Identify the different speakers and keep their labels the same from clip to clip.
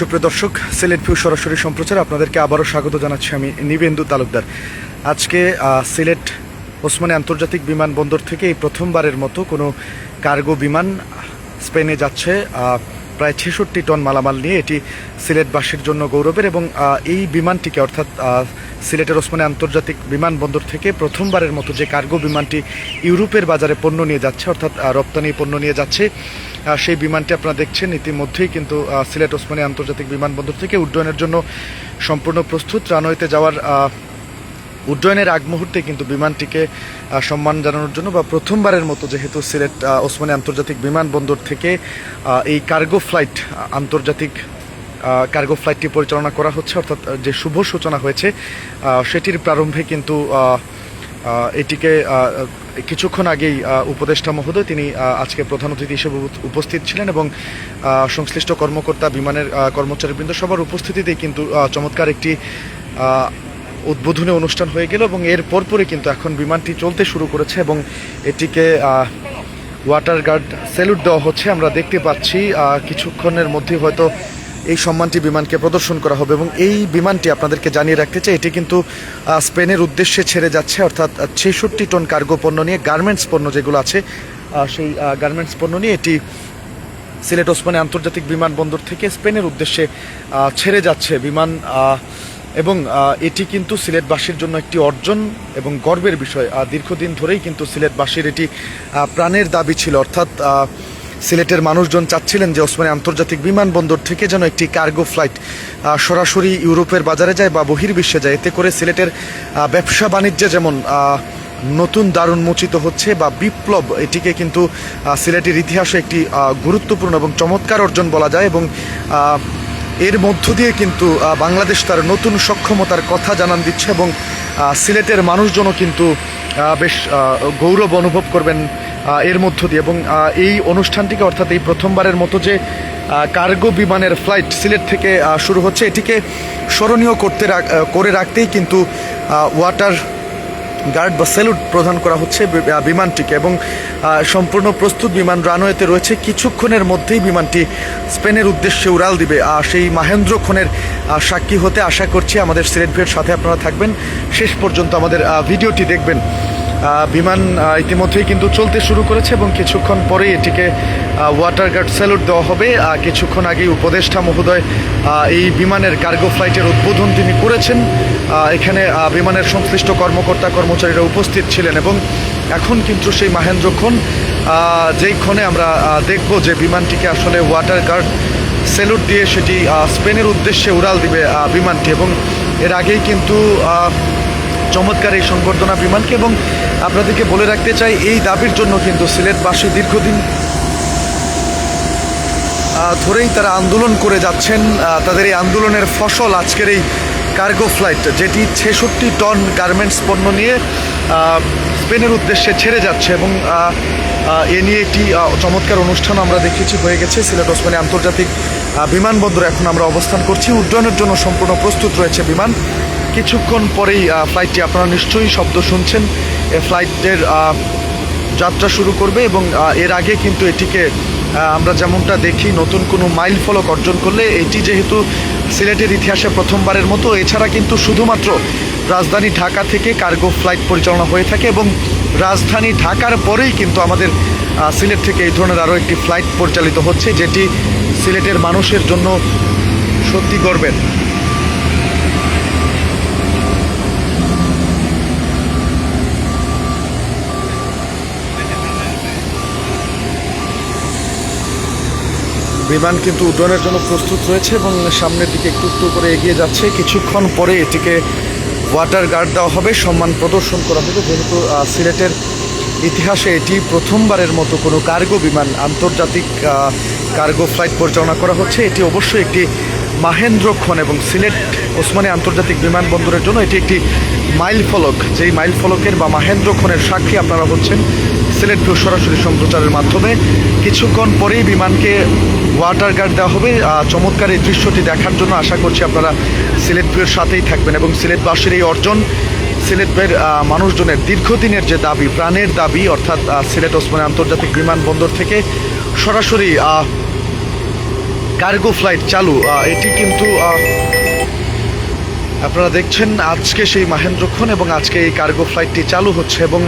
Speaker 1: সুপ্রিয় দর্শক, সিলেট ভিউ সরাসরি সম্প্রচার আপনাদেরকে আবারও স্বাগত জানাচ্ছি আমি নিবেন্দু তালুকদার। আজকে সিলেট ওসমানী আন্তর্জাতিক বিমানবন্দর থেকে এই প্রথমবারের মতো কোনো কার্গো বিমান স্পেনে যাচ্ছে। প্রায় ছেষট্টি টন মালামাল নিয়ে এটি সিলেটবাসীর জন্য গৌরবের এবং এই বিমানটিকে অর্থাৎ সিলেটের ওসমানী আন্তর্জাতিক বিমানবন্দর থেকে প্রথমবারের মতো যে কার্গো বিমানটি ইউরোপের বাজারে পণ্য নিয়ে যাচ্ছে, অর্থাৎ রপ্তানি পণ্য নিয়ে যাচ্ছে সেই বিমানটি আপনারা দেখছেন, ইতিমধ্যেই কিন্তু সিলেট ওসমানী আন্তর্জাতিক বিমানবন্দর থেকে উড্ডয়নের জন্য সম্পূর্ণ প্রস্তুত। রানওয়েতে যাওয়ার উড্ডয়নের আগ মুহূর্তে কিন্তু বিমানটিকে সম্মান জানানোর জন্য বা প্রথমবারের মতো যেহেতু সিলেট ওসমানী আন্তর্জাতিক বিমানবন্দর থেকে এই কার্গো ফ্লাইট আন্তর্জাতিক কার্গো ফ্লাইটটি পরিচালনা করা হচ্ছে, অর্থাৎ যে শুভ সূচনা হয়েছে সেটির প্রারম্ভে কিন্তু এটিকে কিছুক্ষণ আগেই উপদেষ্টা মহোদয়, তিনি আজকে প্রধান অতিথি হিসেবে উপ- উপস্থিত ছিলেন এবং সংশ্লিষ্ট কর্মকর্তা, বিমানের কর্মচারীবৃন্দ সবার উপস্থিতিতেই কিন্তু চমৎকার একটি উদ্বোধনী অনুষ্ঠান হয়ে গেল এবং এর পরপরই কিন্তু এখন বিমানটি চলতে শুরু করেছে এবং এটিকে ওয়াটার গার্ড স্যালুট দেওয়া হচ্ছে। আমরা দেখতে পাচ্ছি কিছুক্ষণের মধ্যে হয়তো এই সম্মানটি বিমানকে প্রদর্শন করা হবে এবং এই বিমানটি আপনাদেরকে জানিয়ে রাখতে চাই, এটি কিন্তু স্পেনের উদ্দেশ্যে ছেড়ে যাচ্ছে, অর্থাৎ ছেষট্টি টন কার্গো পণ্য নিয়ে গার্মেন্টস পণ্য যেগুলো আছে সেই গার্মেন্টস পণ্য নিয়ে এটি সিলেট ওসমানী আন্তর্জাতিক বিমানবন্দর থেকে স্পেনের উদ্দেশ্যে ছেড়ে যাচ্ছে। বিমান এবং এটি কিন্তু সিলেটবাসীর জন্য একটি অর্জন এবং গর্বের বিষয়। দীর্ঘদিন ধরেই কিন্তু সিলেটবাসীর এটি প্রাণের দাবি ছিল। অর্থাৎ সিলেটের মানুষজন চাচ্ছিলেন যে ওসমানী আন্তর্জাতিক বিমানবন্দর থেকে যেন একটি কার্গো ফ্লাইট সরাসরি ইউরোপের বাজারে যায় বা বহির্বিশ্বে যায়। এতে করে সিলেটের ব্যবসা বাণিজ্যে যেমন নতুন দারুণ মোচিত হচ্ছে বা বিপ্লব, এটিকে কিন্তু সিলেটের ইতিহাসে একটি গুরুত্বপূর্ণ এবং চমৎকার অর্জন বলা যায় এবং এর মধ্য দিয়ে কিন্তু বাংলাদেশ তার নতুন সক্ষমতার কথা জানান দিচ্ছে এবং সিলেটের মানুষজনও কিন্তু বেশ গৌরব অনুভব করবেন এর মধ্য দিয়ে এবং এই অনুষ্ঠানটিকে অর্থাৎ এই প্রথমবারের মতো যে কার্গো বিমানের ফ্লাইট সিলেট থেকে শুরু হচ্ছে, এটিকে স্মরণীয় করতে করে রাখতেই কিন্তু ওয়াটার গার্ড বা স্যালুট প্রদান করা হচ্ছে বিমানটিকে এবং সম্পূর্ণ প্রস্তুত বিমান রানওয়েতে রয়েছে। কিছুক্ষণের মধ্যেই বিমানটি স্পেনের উদ্দেশ্যে উড়াল দিবে। আর সেই মাহেন্দ্র খনের সাক্ষী হতে আশা করছি আমাদের সিলেট ভিউর সাথে আপনারা থাকবেন। শেষ পর্যন্ত আমাদের ভিডিওটি দেখবেন। বিমান ইতিমধ্যেই কিন্তু চলতে শুরু করেছে এবং কিছুক্ষণ পরেই এটিকে ওয়াটার গার্ড স্যালুট দেওয়া হবে। কিছুক্ষণ আগেই উপদেষ্টা মহোদয় এই বিমানের কার্গো ফ্লাইটের উদ্বোধন তিনি করেছেন। এখানে বিমানের সংশ্লিষ্ট কর্মকর্তা, কর্মচারীরা উপস্থিত ছিলেন এবং এখন কিন্তু সেই মাহেন্দ্রক্ষণ যেই ক্ষণে আমরা দেখব যে বিমানটিকে আসলে ওয়াটার গার্ড স্যালুট দিয়ে সেটি স্পেনের উদ্দেশ্যে উড়াল দিবে বিমানটি এবং এর আগেই কিন্তু চমৎকার এই সংবর্ধনা বিমানকে এবং আপনাদেরকে বলে রাখতে চাই, এই দাবির জন্য কিন্তু সিলেটবাসী দীর্ঘদিন ধরেই তারা আন্দোলন করে যাচ্ছেন। তাদের এই আন্দোলনের ফসল আজকের এই কার্গো ফ্লাইট, যেটি ছেষট্টি টন গার্মেন্টস পণ্য নিয়ে স্পেনের উদ্দেশ্যে ছেড়ে যাচ্ছে এবং এ নিয়ে একটি চমৎকার অনুষ্ঠান আমরা দেখেছি, হয়ে গেছে। সিলেট ওসমানী আন্তর্জাতিক বিমানবন্দরে এখন আমরা অবস্থান করছি। উড্ডয়নের জন্য সম্পূর্ণ প্রস্তুত রয়েছে বিমান। কিছুক্ষণ পরেই ফ্লাইটটি আপনারা নিশ্চয়ই শব্দ শুনছেন। এই ফ্লাইটের যাত্রা শুরু করবে এবং এর আগে কিন্তু এটিকে আমরা যেমনটা দেখি, নতুন কোনো মাইল ফলক অর্জন করলে এটি যেহেতু সিলেটের ইতিহাসে প্রথমবারের মতো, এছাড়া কিন্তু শুধুমাত্র রাজধানী ঢাকা থেকে কার্গো ফ্লাইট পরিচালনা হয়ে থাকে এবং রাজধানী ঢাকার পরেই কিন্তু আমাদের সিলেট থেকে এই ধরনের আরও একটি ফ্লাইট পরিচালিত হচ্ছে, যেটি সিলেটের মানুষের জন্য সত্যি গর্বের। বিমান কিন্তু উড্ডয়নের জন্য প্রস্তুত রয়েছে এবং সামনের দিকে একটু একটু করে এগিয়ে যাচ্ছে। কিছুক্ষণ পরে এটিকে ওয়াটার গার্ড দেওয়া হবে, সম্মান প্রদর্শন করা হবে। যেহেতু সিলেটের ইতিহাসে এটি প্রথমবারের মতো কোনো কার্গো বিমান, আন্তর্জাতিক কার্গো ফ্লাইট পরিচালনা করা হচ্ছে। এটি অবশ্যই একটি মাহেন্দ্রক্ষণ এবং সিলেট ওসমানী আন্তর্জাতিক বিমানবন্দরের জন্য এটি একটি মাইল ফলক। যেই মাইল ফলকের বা মাহেন্দ্রক্ষণের সাক্ষী আপনারা হচ্ছেন সিলেট ভিউ সরাসরি সম্প্রচারের মাধ্যমে। কিছুক্ষণ পরেই বিমানকে ওয়াটার গার্ড দেওয়া হবে। চমৎকার এই দৃশ্যটি দেখার জন্য আশা করছি আপনারা সিলেট ভিউর সাথেই থাকবেন এবং সিলেটবাসীর এই অর্জন সিলেটের মানুষজনের দীর্ঘদিনের যে দাবি, প্রাণের দাবি, অর্থাৎ সিলেট ওসমানী আন্তর্জাতিক বিমানবন্দর থেকে সরাসরি কার্গো ফ্লাইট চালু। এটি কিন্তু আপনারা দেখছেন আজকে সেই মাহেন্দ্রক্ষণ এবং আজকে এই কার্গো ফ্লাইটটি চালু হচ্ছে এবং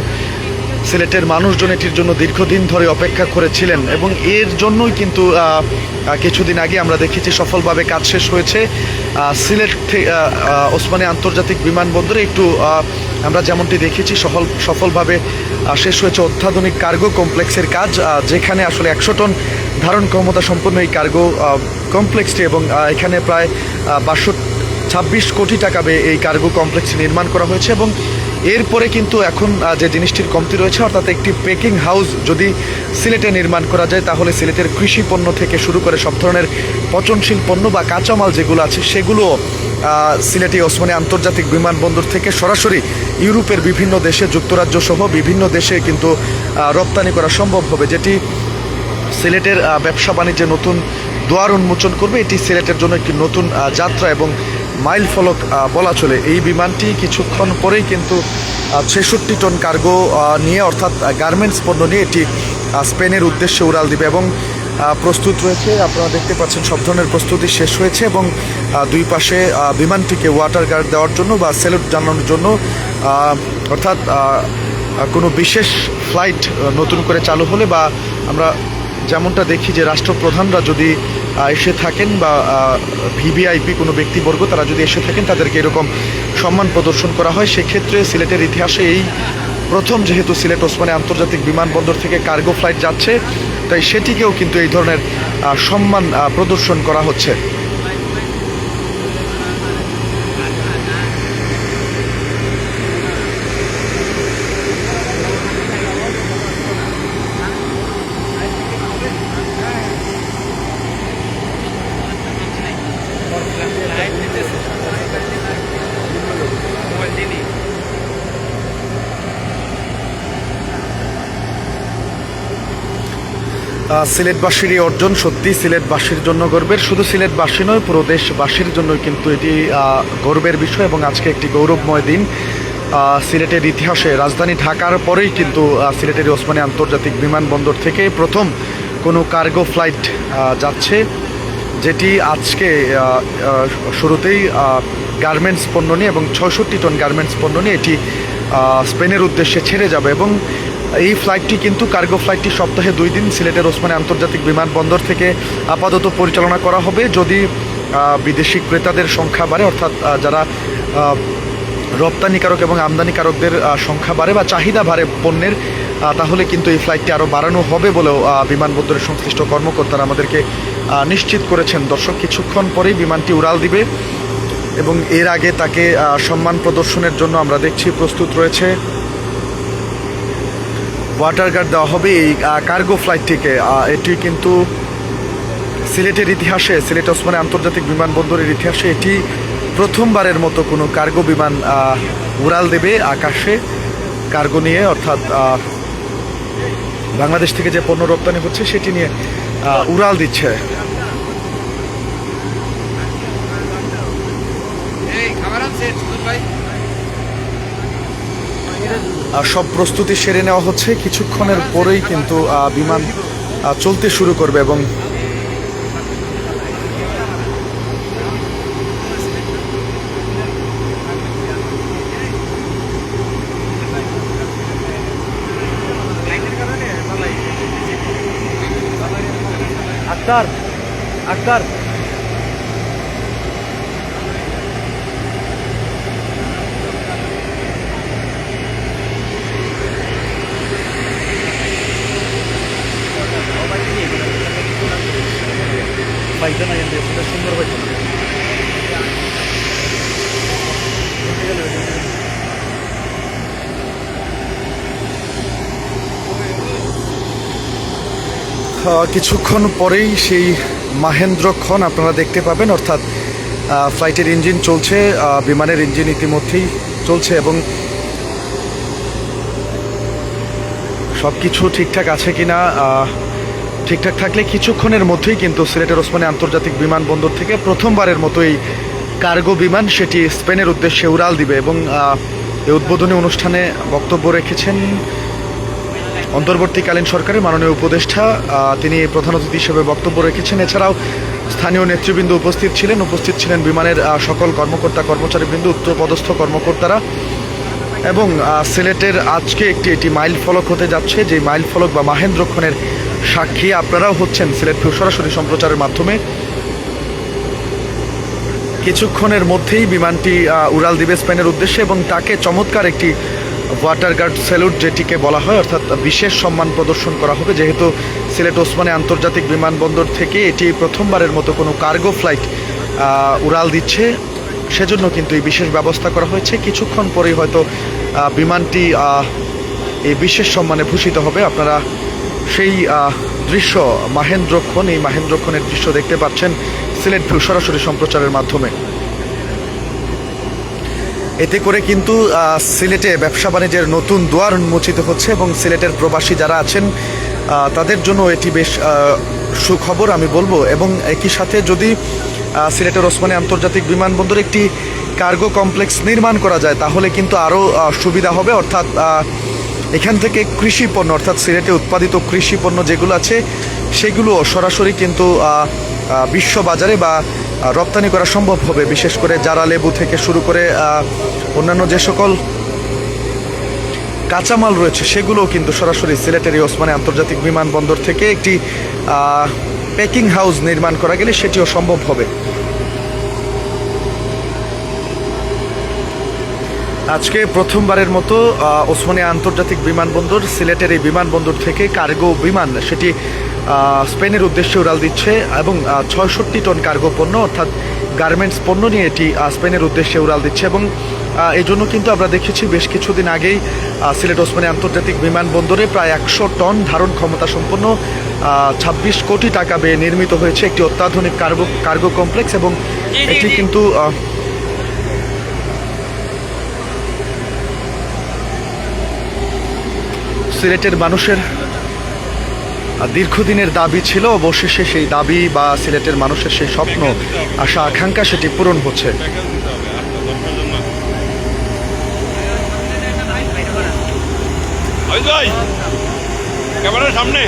Speaker 1: সিলেটের মানুষজন এটির জন্য দীর্ঘদিন ধরে অপেক্ষা করেছিলেন এবং এর জন্যই কিন্তু কিছুদিন আগে আমরা দেখেছি সফলভাবে কাজ শেষ হয়েছে। সিলেট ওসমানী আন্তর্জাতিক বিমানবন্দরে একটু আমরা যেমনটি দেখেছি সফল সফলভাবে শেষ হয়েছে অত্যাধুনিক কার্গো কমপ্লেক্সের কাজ যেখানে আসলে একশো টন ধারণ ক্ষমতা সম্পন্ন এই কার্গো কমপ্লেক্সটি এবং এখানে প্রায় বাষট্টি ছাব্বিশ কোটি টাকা এই কার্গো কমপ্লেক্স নির্মাণ করা হয়েছে এবং এরপরে কিন্তু এখন যে জিনিসটির কমতি রয়েছে অর্থাৎ একটি পেকিং হাউস যদি সিলেটে নির্মাণ করা যায় তাহলে সিলেটের কৃষি পণ্য থেকে শুরু করে সব ধরনের পচনশীল পণ্য বা কাঁচামাল যেগুলো আছে সেগুলো সিলেটে ওসমানী আন্তর্জাতিক বিমানবন্দর থেকে সরাসরি ইউরোপের বিভিন্ন দেশে যুক্তরাজ্য সহ বিভিন্ন দেশে কিন্তু রপ্তানি করা সম্ভব হবে, যেটি সিলেটের ব্যবসা বাণিজ্যে নতুন দোয়ার উন্মোচন করবে। এটি সিলেটের জন্য একটি নতুন যাত্রা এবং মাইল ফলক বলা চলে। এই বিমানটি কিছুক্ষণ পরেই কিন্তু ছেষট্টি টন কার্গো নিয়ে অর্থাৎ গার্মেন্টস পণ্য নিয়ে এটি স্পেনের উদ্দেশ্যে উড়াল দিবে এবং প্রস্তুত রয়েছে। আপনারা দেখতে পাচ্ছেন সব ধরনের প্রস্তুতি শেষ হয়েছে এবং দুই পাশে বিমানটিকে ওয়াটার গার্ড দেওয়ার জন্য বা সেলুট জানানোর জন্য অর্থাৎ কোনো বিশেষ ফ্লাইট নতুন করে চালু হলে বা আমরা যেমনটা দেখি যে রাষ্ট্রপ্রধানরা যদি এসে থাকেন বা ভিভিআইপি কোনো ব্যক্তিবর্গ তারা যদি এসে থাকেন তাদেরকে এরকম সম্মান প্রদর্শন করা হয়। সেক্ষেত্রে সিলেটের ইতিহাসে এই প্রথম যেহেতু সিলেট ওসমানী আন্তর্জাতিক বিমানবন্দর থেকে কার্গো ফ্লাইট যাচ্ছে, তাই সেটিকেও কিন্তু এই ধরনের সম্মান প্রদর্শন করা হচ্ছে। সিলেটবাসীর এই অর্জন। সত্যি সিলেটবাসীর জন্য গর্বের। শুধু সিলেটবাসী নয়, পুরো দেশবাসীর জন্য কিন্তু এটি গর্বের বিষয় এবং আজকে একটি গৌরবময় দিন। সিলেটের ইতিহাসে রাজধানী ঢাকার পরেই কিন্তু সিলেটের ওসমানী আন্তর্জাতিক বিমানবন্দর থেকে প্রথম কোনো কার্গো ফ্লাইট যাচ্ছে। যেটি আজকে শুরুতেই গার্মেন্টস পণ্য নিয়ে এবং ছয়ষট্টি টন গার্মেন্টস পণ্য নিয়ে এটি স্পেনের উদ্দেশ্যে ছেড়ে যাবে এবং এই ফ্লাইটটি কিন্তু কার্গো ফ্লাইটটি সপ্তাহে দুই দিন সিলেটের ওসমানী আন্তর্জাতিক বিমানবন্দর থেকে আপাতত পরিচালনা করা হবে। যদি বিদেশি ক্রেতাদের সংখ্যা বাড়ে, অর্থাৎ যারা রপ্তানিকারক এবং আমদানিকারকদের সংখ্যা বাড়ে বা চাহিদা বাড়ে পণ্যের তাহলে কিন্তু এই ফ্লাইটটি আরও বাড়ানো হবে বলেও বিমানবন্দরের সংশ্লিষ্ট কর্মকর্তারা আমাদেরকে নিশ্চিত করেছেন। দর্শক, কিছুক্ষণ পরেই বিমানটি উড়াল দিবে এবং এর আগে তাকে সম্মান প্রদর্শনের জন্য আমরা দেখছি প্রস্তুত রয়েছে। ওয়াটার গার্ড দেওয়া হবে এই কার্গো ফ্লাইটটিকে এটি কিন্তু সিলেটের ইতিহাসে, সিলেট ওসমানী আন্তর্জাতিক বিমানবন্দরের ইতিহাসে এটি প্রথমবারের মতো কোনো কার্গো বিমান উড়াল দেবে আকাশে। কার্গো নিয়ে অর্থাৎ বাংলাদেশ থেকে যে পণ্য রপ্তানি হচ্ছে সেটি নিয়ে উড়াল দিচ্ছে।
Speaker 2: এই খাবার আছে ভাই।
Speaker 1: সব প্রস্তুতি সেরে নেওয়া হচ্ছে। কিছুক্ষণের পরেই কিন্তু বিমান চলতে শুরু করবে এবং আক্তার আক্তার। কিন্তু সেটা সুন্দর পাইতে না কিছুক্ষণ পরেই সেই মাহেন্দ্রক্ষণ আপনারা দেখতে পাবেন, অর্থাৎ ফ্লাইটের ইঞ্জিন চলছে বিমানের ইঞ্জিন ইতিমধ্যেই চলছে এবং সব কিছু ঠিকঠাক আছে কিনা ঠিকঠাক থাকলে কিছুক্ষণের মধ্যেই কিন্তু সিলেটের ওসমানী আন্তর্জাতিক বিমানবন্দর থেকে প্রথমবারের মতো এই কার্গো বিমান সেটি স্পেনের উদ্দেশ্যে উড়াল দিবে এবং এই উদ্বোধনী অনুষ্ঠানে বক্তব্য রেখেছেন অন্তর্বর্তীকালীন সরকারের মাননীয় উপদেষ্টা। তিনি প্রধান অতিথি হিসেবে বক্তব্য রেখেছেন। এছাড়াও স্থানীয় নেতৃবৃন্দ উপস্থিত ছিলেন। উপস্থিত ছিলেন বিমানের সকল কর্মকর্তা, কর্মচারীবৃন্দ উচ্চপদস্থ কর্মকর্তারা এবং সিলেটের আজকে একটি এটি মাইল ফলক হতে যাচ্ছে। যে মাইল ফলক বা মাহেন্দ্রক্ষণের সাক্ষী আপনারাও হচ্ছেন সিলেট সরাসরি সম্প্রচারের মাধ্যমে। কিছুক্ষণের মধ্যেই বিমানটি উড়াল দিবে স্পেনের উদ্দেশ্যে এবং তাকে চমৎকার একটি ওয়াটার গার্ড স্যালুট যেটিকে বলা হয়, অর্থাৎ বিশেষ সম্মান প্রদর্শন করা হবে। যেহেতু সিলেট ওসমানী আন্তর্জাতিক বিমানবন্দর থেকে এটি প্রথমবারের মতো কোনো কার্গো ফ্লাইট উড়াল দিচ্ছে, সেজন্য কিন্তু এই বিশেষ ব্যবস্থা করা হয়েছে। কিছুক্ষণ পরেই হয়তো বিমানটি এই বিশেষ সম্মানে ভূষিত হবে। আপনারা সেই দৃশ্য মাহেন্দ্রক্ষণ এই মাহেন্দ্রক্ষণের দৃশ্য দেখতে পাচ্ছেন সিলেট ভিউ সরাসরি সম্প্রচারের মাধ্যমে। এতে করে কিন্তু সিলেটে ব্যবসা বাণিজ্যের নতুন দুয়ার উন্মোচিত হচ্ছে এবং সিলেটের প্রবাসী যারা আছেন তাদের জন্য এটি বেশ সুখবর আমি বলব। এবং একই সাথে যদি সিলেটের ওসমানী আন্তর্জাতিক বিমানবন্দরে একটি কার্গো কমপ্লেক্স নির্মাণ করা যায়, তাহলে কিন্তু আরও সুবিধা হবে। অর্থাৎ এখান থেকে কৃষি পণ্য, অর্থাৎ সিলেটে উৎপাদিত কৃষি পণ্য যেগুলো আছে, সেগুলো সরাসরি কিন্তু বিশ্ব বাজারে বা রপ্তানি করা সম্ভব হবে। বিশেষ করে জারা লেবু থেকে শুরু করে অন্যান্য যে সকল কাঁচামাল রয়েছে, সেগুলোও কিন্তু সরাসরি সিলেটের ওসমানী আন্তর্জাতিক বিমানবন্দর থেকে একটি প্যাকিং হাউস নির্মাণ করা গেলে সেটিও সম্ভব হবে। আজকে প্রথমবারের মতো ওসমানী আন্তর্জাতিক বিমানবন্দর সিলেটের এই বিমানবন্দর থেকে কার্গো বিমান সেটি স্পেনের উদ্দেশ্যে উড়াল দিচ্ছে এবং ছয়ষট্টি টন কার্গো পণ্য অর্থাৎ গার্মেন্টস পণ্য নিয়ে এটি স্পেনের উদ্দেশ্যে উড়াল দিচ্ছে এবং এই জন্য কিন্তু আমরা দেখেছি বেশ কিছুদিন আগেই সিলেট ওসমানী আন্তর্জাতিক বিমানবন্দরে প্রায় একশো টন ধারণ ক্ষমতা সম্পন্ন ছাব্বিশ কোটি টাকা ব্যয়ে নির্মিত হয়েছে একটি অত্যাধুনিক কার্গো কার্গো কমপ্লেক্স এবং এটি কিন্তু সিলেটের মানুষের দীর্ঘদিনের দাবি ছিল, অবশেষে সেই দাবি বা সিলেটের মানুষের সেই স্বপ্ন, আশা, আকাঙ্ক্ষা সেটি পূরণ হচ্ছে।
Speaker 3: সামনে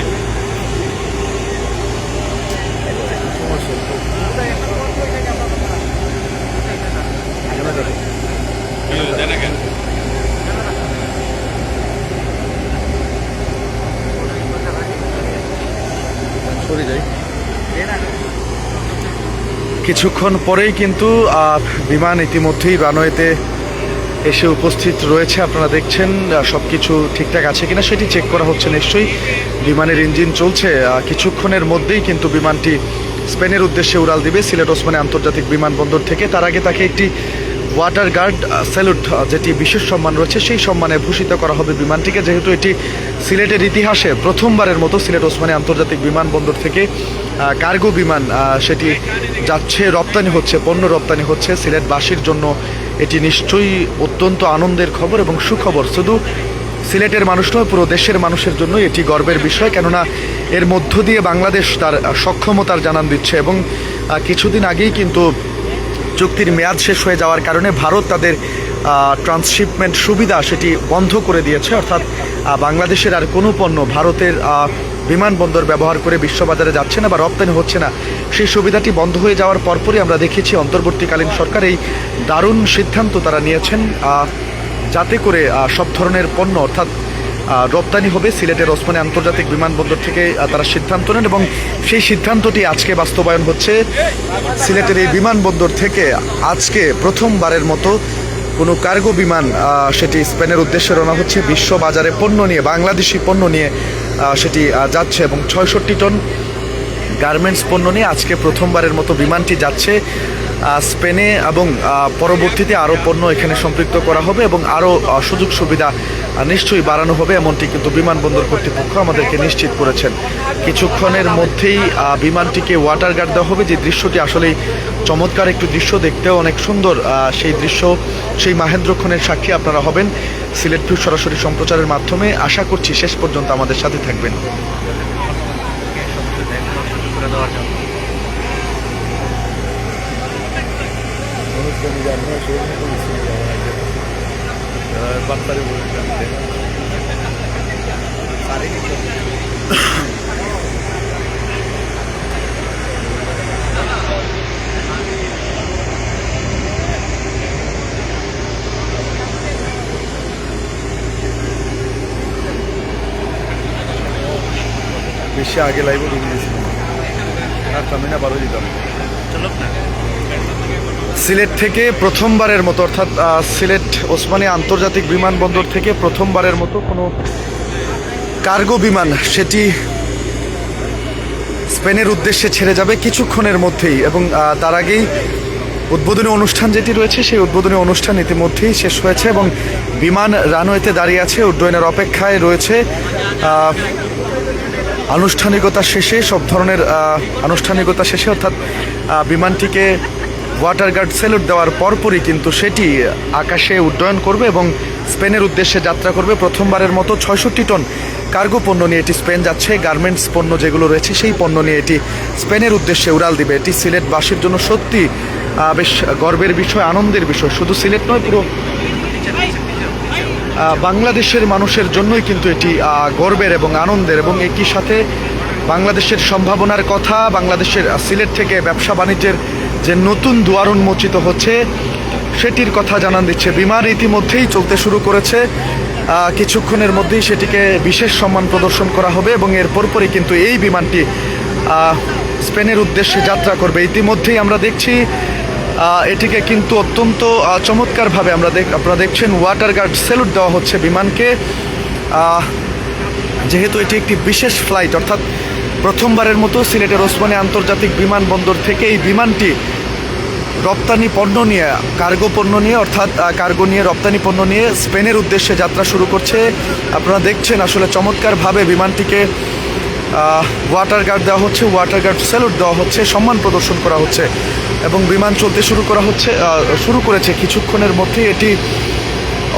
Speaker 3: কি হয়েছে, জানে কেন?
Speaker 1: কিছুক্ষণ পরেই কিন্তু বিমান ইতিমধ্যেই রানওয়েতে এসে উপস্থিত রয়েছে। আপনারা দেখছেন সব কিছু ঠিকঠাক আছে কিনা সেটি চেক করা হচ্ছে নিশ্চয়ই। বিমানের ইঞ্জিন চলছে কিছুক্ষণের মধ্যেই কিন্তু বিমানটি স্পেনের উদ্দেশ্যে উড়াল দিবে। সিলেট ওসমানী আন্তর্জাতিক বিমানবন্দর থেকে। তার আগে তাকে একটি ওয়াটার গার্ড স্যালুট যেটি বিশেষ সম্মান রয়েছে, সেই সম্মানে ভূষিত করা হবে বিমানটিকে। যেহেতু এটি সিলেটের ইতিহাসে প্রথমবারের মতো সিলেট ওসমানী আন্তর্জাতিক বিমানবন্দর থেকে কার্গো বিমান সেটি যাচ্ছে, রপ্তানি হচ্ছে, পণ্য রপ্তানি হচ্ছে সিলেটবাসীর জন্য। এটি নিশ্চয়ই অত্যন্ত আনন্দের খবর এবং সুখবর। শুধু সিলেটের মানুষ নয়, পুরো দেশের মানুষের জন্য এটি গর্বের বিষয়, কেননা এর মধ্য দিয়ে বাংলাদেশ তার সক্ষমতার জানান দিচ্ছে এবং কিছুদিন আগেই কিন্তু চুক্তির মেয়াদ শেষ হয়ে যাওয়ার কারণে ভারত তাদের ট্রান্সশিপমেন্ট সুবিধা সেটি বন্ধ করে দিয়েছে। অর্থাৎ বাংলাদেশের আর কোনো পণ্য ভারতের বিমানবন্দর ব্যবহার করে বিশ্ববাজারে যাচ্ছে না বা রপ্তানি হচ্ছে না। সেই সুবিধাটি বন্ধ হয়ে যাওয়ার পরপরই আমরা দেখেছি অন্তর্বর্তীকালীন সরকার এই দারুণ সিদ্ধান্ত তারা নিয়েছেন যাতে করে সব ধরনের পণ্য অর্থাৎ রপ্তানি হবে সিলেটের ওসমানী আন্তর্জাতিক বিমানবন্দর থেকে তারা সিদ্ধান্ত নেন এবং সেই সিদ্ধান্তটি আজকে বাস্তবায়ন হচ্ছে। সিলেটের এই বিমানবন্দর থেকে আজকে প্রথমবারের মতো কোনো কার্গো বিমান সেটি স্পেনের উদ্দেশ্যে রওনা হচ্ছে। বিশ্ব বাজারে পণ্য নিয়ে, বাংলাদেশি পণ্য নিয়ে সেটি যাচ্ছে এবং ছয়ষট্টি টন গার্মেন্টস পণ্য নিয়ে আজকে প্রথমবারের মতো বিমানটি যাচ্ছে। স্পেনে এবং পরবর্তীতে আরও পণ্য এখানে সম্পৃক্ত করা হবে এবং আরও সুযোগ সুবিধা নিশ্চয়ই বাড়ানো হবে। এমনটি কিন্তু বিমানবন্দর কর্তৃপক্ষ আমাদেরকে নিশ্চিত করেছেন। কিছুক্ষণের মধ্যেই বিমানটিকে ওয়াটার গার্ড দেওয়া হবে। যে দৃশ্যটি আসলেই চমৎকার একটি দৃশ্য। দেখতেও অনেক সুন্দর সেই দৃশ্য। সেই মাহেন্দ্রক্ষণের সাক্ষী আপনারা হবেন সিলেট ভিউ সরাসরি সম্প্রচারের মাধ্যমে। আশা করছি শেষ পর্যন্ত আমাদের সাথে থাকবেন। বেশি আগে লাইভে ঢুকে গেছিলাম আর আমি না বারো দিতাম সিলেট থেকে প্রথমবারের মতো, অর্থাৎ সিলেট ওসমানী আন্তর্জাতিক বিমানবন্দর থেকে প্রথমবারের মতো কোনো কার্গো বিমান সেটি স্পেনের উদ্দেশ্যে ছেড়ে যাবে কিছুক্ষণের মধ্যেই এবং তার আগেই উদ্বোধনী অনুষ্ঠান যেটি রয়েছে, সেই উদ্বোধনী অনুষ্ঠান ইতিমধ্যেই শেষ হয়েছে এবং বিমান রানওয়েতে দাঁড়িয়ে আছে, উড্ডয়নের অপেক্ষায় রয়েছে আনুষ্ঠানিকতা শেষে, সব ধরনের আনুষ্ঠানিকতা শেষে, অর্থাৎ বিমানটিকে ওয়াটার গার্ড স্যালুট দেওয়ার পরপরই কিন্তু সেটি আকাশে উড্ডয়ন করবে এবং স্পেনের উদ্দেশ্যে যাত্রা করবে। প্রথমবারের মতো ছয়ষট্টি টন কার্গো পণ্য নিয়ে এটি স্পেন যাচ্ছে। গার্মেন্টস পণ্য যেগুলো রয়েছে, সেই পণ্য নিয়ে এটি স্পেনের উদ্দেশ্যে উড়াল দিবে। এটি সিলেটবাসীর জন্য সত্যি বেশ গর্বের বিষয়, আনন্দের বিষয়। শুধু সিলেট নয়, পুরো বাংলাদেশের মানুষের জন্যই কিন্তু এটি গর্বের এবং আনন্দের। এবং একই সাথে বাংলাদেশের সম্ভাবনার কথা, বাংলাদেশের সিলেট থেকে ব্যবসা বাণিজ্যের যে নতুন দুয়ার উন্মোচিত হচ্ছে, সেটির কথা জানান দিচ্ছে বিমান ইতিমধ্যেই চলতে শুরু করেছে। কিছুক্ষণের মধ্যেই সেটিকে বিশেষ সম্মান প্রদর্শন করা হবে এবং এর পরপরই কিন্তু এই বিমানটি স্পেনের উদ্দেশ্যে যাত্রা করবে। ইতিমধ্যেই আমরা দেখছি এটিকে কিন্তু অত্যন্ত চমৎকারভাবে আমরা দেখ, আপনারা দেখছেন, ওয়াটার গার্ড স্যালুট দেওয়া হচ্ছে বিমানকে। যেহেতু এটি একটি বিশেষ ফ্লাইট, অর্থাৎ প্রথমবারের মতো সিলেটের ওসমানী আন্তর্জাতিক বিমানবন্দর থেকে এই বিমানটি রপ্তানি পণ্য নিয়ে, কার্গো পণ্য নিয়ে, অর্থাৎ কার্গো নিয়ে, রপ্তানি পণ্য নিয়ে স্পেনের উদ্দেশ্যে যাত্রা শুরু করছে। আপনারা দেখছেন আসলে চমৎকারভাবে বিমানটিকে ওয়াটার গার্ড দেওয়া হচ্ছে ওয়াটার গার্ড স্যালুট দেওয়া হচ্ছে, সম্মান প্রদর্শন করা হচ্ছে এবং বিমান চলতে শুরু করা হচ্ছে শুরু করেছে কিছুক্ষণের মধ্যে এটি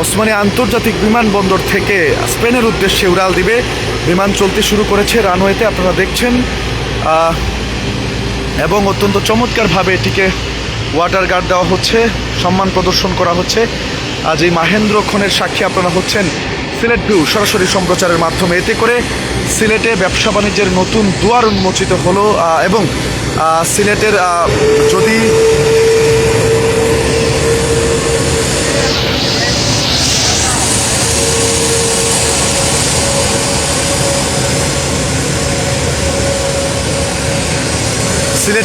Speaker 1: ওসমানী আন্তর্জাতিক বিমানবন্দর থেকে স্পেনের উদ্দেশ্যে উড়াল দিবে। বিমান চলতে শুরু করেছে রানওয়েতে, আপনারা দেখছেন। এবং অত্যন্ত চমৎকারভাবে এটিকে ওয়াটার গার্ড দেওয়া হচ্ছে, সম্মান প্রদর্শন করা হচ্ছে। আজ এই মাহেন্দ্র খনের সাক্ষী আপনারা হচ্ছেন সিলেট ভিউ, সরাসরি সম্প্রচারের মাধ্যমে। এতে করে সিলেটে ব্যবসা বাণিজ্যের নতুন দুয়ার উন্মোচিত হলো এবং সিলেটের যদি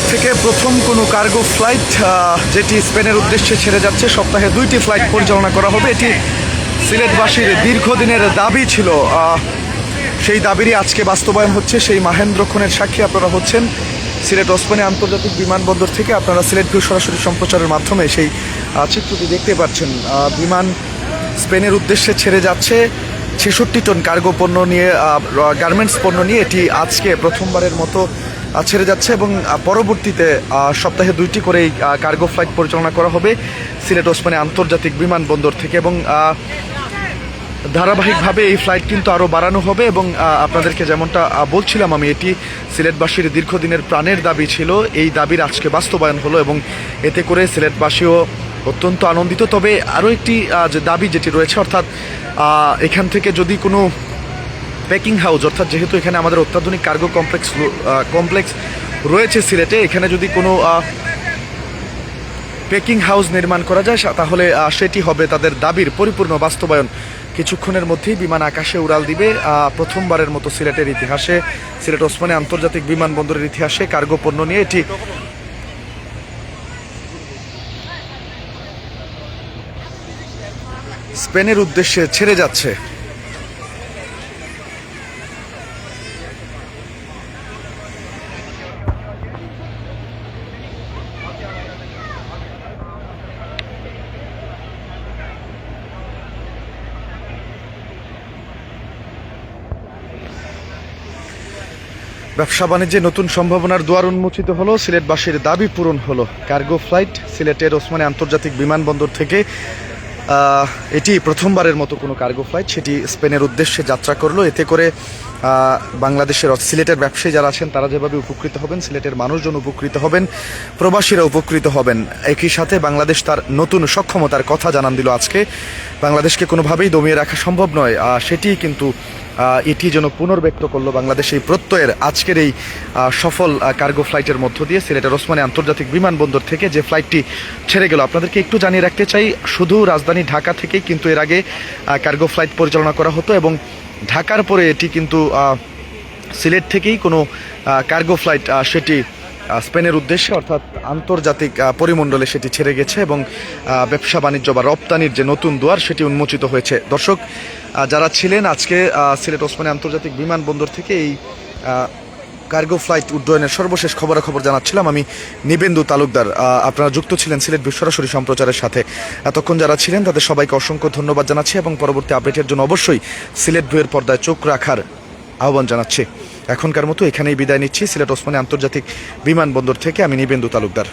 Speaker 1: সিলেট থেকে প্রথম কোনো কার্গো ফ্লাইট যেটি স্পেনের উদ্দেশ্যে ছেড়ে যাচ্ছে, সপ্তাহে দুইটি ফ্লাইট পরিচালনা করা হবে। এটি সিলেটবাসীর দীর্ঘদিনের দাবি ছিল। সেই দাবিরই আজকে বাস্তবায়ন হচ্ছে। সেই মাহেন্দ্রক্ষণের সাক্ষী আপনারা হচ্ছেন সিলেট ওসমানী আন্তর্জাতিক বিমানবন্দর থেকে। আপনারা সিলেট ভিউ সরাসরি সম্প্রচারের মাধ্যমে সেই চিত্রটি দেখতে পাচ্ছেন। বিমান স্পেনের উদ্দেশ্যে ছেড়ে যাচ্ছে। ছেষট্টি টন কার্গো পণ্য নিয়ে গার্মেন্টস পণ্য নিয়ে এটি আজকে প্রথমবারের মতো ছেড়ে যাচ্ছে এবং পরবর্তীতে সপ্তাহে দুইটি করে এই কার্গো ফ্লাইট পরিচালনা করা হবে সিলেট ওসমানী আন্তর্জাতিক বিমানবন্দর থেকে এবং ধারাবাহিকভাবে এই ফ্লাইট কিন্তু আরও বাড়ানো হবে এবং আপনাদেরকে যেমনটা বলছিলাম আমি, এটি সিলেটবাসীর দীর্ঘদিনের প্রাণের দাবি ছিল। এই দাবির আজকে বাস্তবায়ন হলো এবং এতে করে সিলেটবাসীও অত্যন্ত আনন্দিত। তবে আরও একটি যে দাবি যেটি রয়েছে, অর্থাৎ এখান থেকে যদি কোনো প্যাকিং হাউস অর্থাৎ যেহেতু এখানে আমাদের অত্যাধুনিক কার্গো কমপ্লেক্স কমপ্লেক্স রয়েছে সিলেটে, এখানে যদি কোনো প্যাকিং হাউস নির্মাণ করা যায় তাহলে সেটি হবে তাদের দাবির পরিপূর্ণ বাস্তবায়ন। কিছুক্ষণের মধ্যেই বিমান আকাশে উড়াল দিবে প্রথমবারের মতো সিলেটের ইতিহাসে। সিলেট ওসমানী আন্তর্জাতিক বিমানবন্দরের ইতিহাসে কার্গো পণ্য নিয়ে এটি স্পেনের উদ্দেশ্যে ছেড়ে যাচ্ছে। ব্যবসা বাণিজ্যে নতুন সম্ভাবনার দুয়ার উন্মোচিত হলো, সিলেটবাসীর দাবি পূরণ হলো। কার্গো ফ্লাইট সিলেটের ওসমানী আন্তর্জাতিক বিমানবন্দর থেকে এটি প্রথমবারের মতো কোনো কার্গো ফ্লাইট, সেটি স্পেনের উদ্দেশ্যে যাত্রা করল। এতে করে বাংলাদেশের সিলেটের ব্যবসায়ী যারা আছেন, তারা যেভাবে উপকৃত হবেন, সিলেটের মানুষজন উপকৃত হবেন, প্রবাসীরা উপকৃত হবেন, একই সাথে বাংলাদেশ তার নতুন সক্ষমতার কথা জানান দিল আজকে। বাংলাদেশকে কোনোভাবেই দমিয়ে রাখা সম্ভব নয় সেটিই কিন্তু এটি যেন পুনর্ব্যক্ত করল বাংলাদেশ এই প্রত্যয়ের আজকের এই সফল কার্গো ফ্লাইটের মধ্য দিয়ে। সিলেটের ওসমানী আন্তর্জাতিক বিমানবন্দর থেকে যে ফ্লাইটটি ছেড়ে গেল, আপনাদেরকে একটু জানিয়ে রাখতে চাই, শুধু রাজধানী ঢাকা থেকেই কিন্তু এর আগে কার্গো ফ্লাইট পরিচালনা করা হতো এবং ঢাকার পরে এটি কিন্তু সিলেট থেকেই কোনো কার্গো ফ্লাইট সেটি স্পেনের উদ্দেশ্যে অর্থাৎ আন্তর্জাতিক পরিমণ্ডলে সেটি ছেড়ে গেছে এবং ব্যবসা বাণিজ্য বা রপ্তানির যে নতুন দুয়ার সেটি উন্মোচিত হয়েছে। দর্শক যারা ছিলেন আজকে সিলেট ওসমানী আন্তর্জাতিক বিমানবন্দর থেকে এই কার্গো ফ্লাইট উড্ডয়নের সর্বশেষ খবর খবর জানাচ্ছিলাম আমি নিবেন্দু তালুকদার। আপনারা যুক্ত ছিলেন সিলেট সরাসরি সম্প্রচারের সাথে। এতক্ষণ যারা ছিলেন, তাদের সবাইকে অসংখ্য ধন্যবাদ জানাচ্ছি এবং পরবর্তী আপডেটের জন্য অবশ্যই সিলেট ভুয়ের পর্দায় চোখ রাখার আহ্বান জানাচ্ছি। এখনকার মতো এখানেই বিদায় নিচ্ছি। সিলেট ওসমানী আন্তর্জাতিক বিমানবন্দর থেকে আমি নিবেন্দু তালুকদার।